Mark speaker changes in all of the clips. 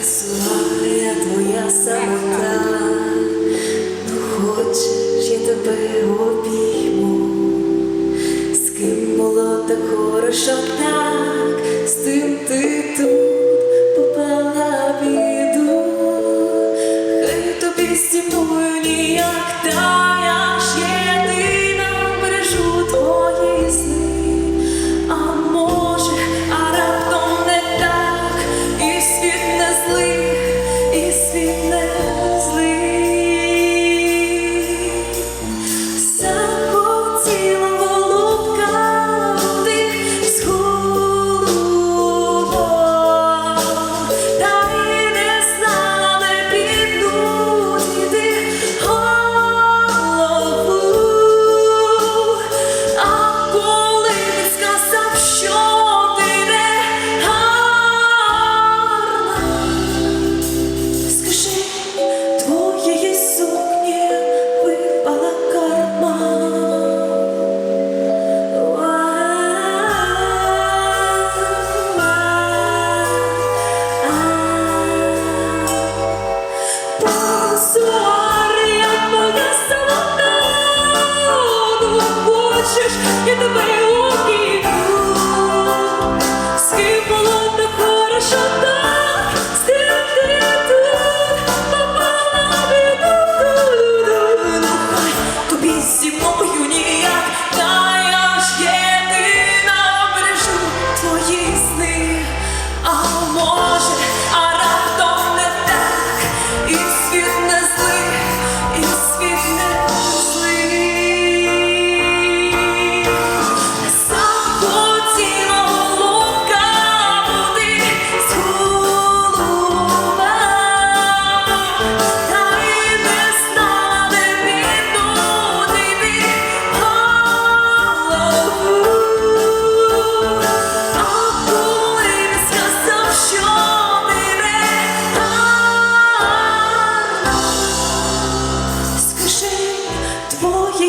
Speaker 1: Аксесуарія твоя самота, ну хочеш, я тебе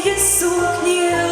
Speaker 1: моє сукні.